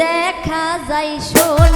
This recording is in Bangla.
দেখা যায় শোন